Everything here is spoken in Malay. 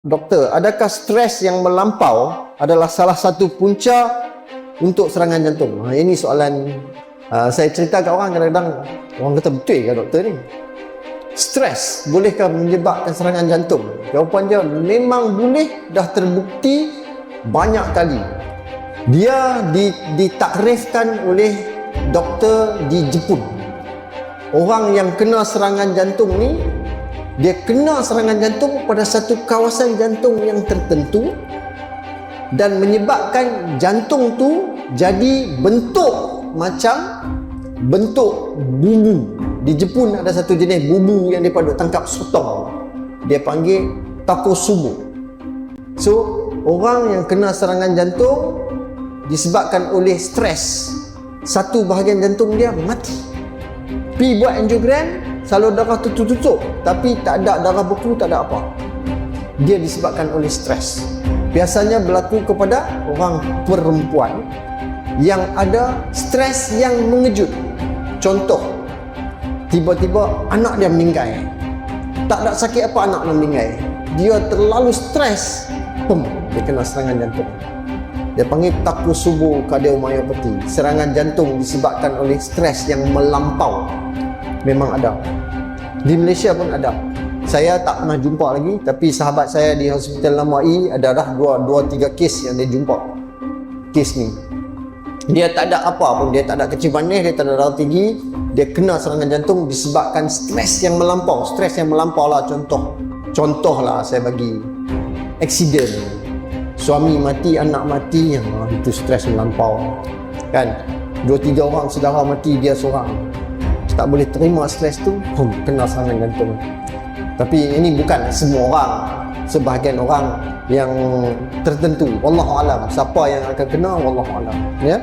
Doktor, adakah stres yang melampau adalah salah satu punca untuk serangan jantung? Ha, ini soalan uh, saya cerita kat orang kadang-kadang orang kata betul ke doktor ni? Stres bolehkah menyebabkan serangan jantung? Jawapan dia memang boleh dah terbukti banyak kali. Dia ditakrifkan oleh doktor di Jepun. Orang yang kena serangan jantung ni dia kena serangan jantung pada satu kawasan jantung yang tertentu dan menyebabkan jantung tu jadi bentuk macam bentuk bubu di Jepun ada satu jenis bubu yang dia duk tangkap sotong. Dia panggil takosubo so orang yang kena serangan jantung disebabkan oleh stres satu bahagian jantung dia mati. Pi buat angiogram Salur darah tu tutup tapi tak ada darah beku, tak ada apa. Dia disebabkan oleh stres. Biasanya berlaku kepada orang perempuan yang ada stres yang mengejut. Contoh, tiba-tiba anak dia meninggal. Tak ada sakit apa anak dia meninggal. Dia terlalu stres. Pum, dia kena serangan jantung. Dia panggil takusubu kardiomyopathy. Serangan jantung disebabkan oleh stres yang melampau memang ada di Malaysia pun ada. Saya tak pernah jumpa lagi tapi sahabat saya di hospital Lama I ada dah dua, dua tiga kes yang dia jumpa. Kes ni. Dia tak ada apa pun dia tak ada kecil manis dia tak ada darah tinggi. Dia kena serangan jantung disebabkan stres yang melampau. Stres yang melampau lah contoh. Contoh lah saya bagi. Accident. Suami mati anak mati. Ah, itu stres melampau. Kan? Dua tiga orang saudara mati dia seorang tak boleh terima stres tu pun kena serangan jantung tapi ini bukan semua orang sebahagian orang yang tertentu. Wallahu alam. Siapa yang akan kena wallahu alam. Ya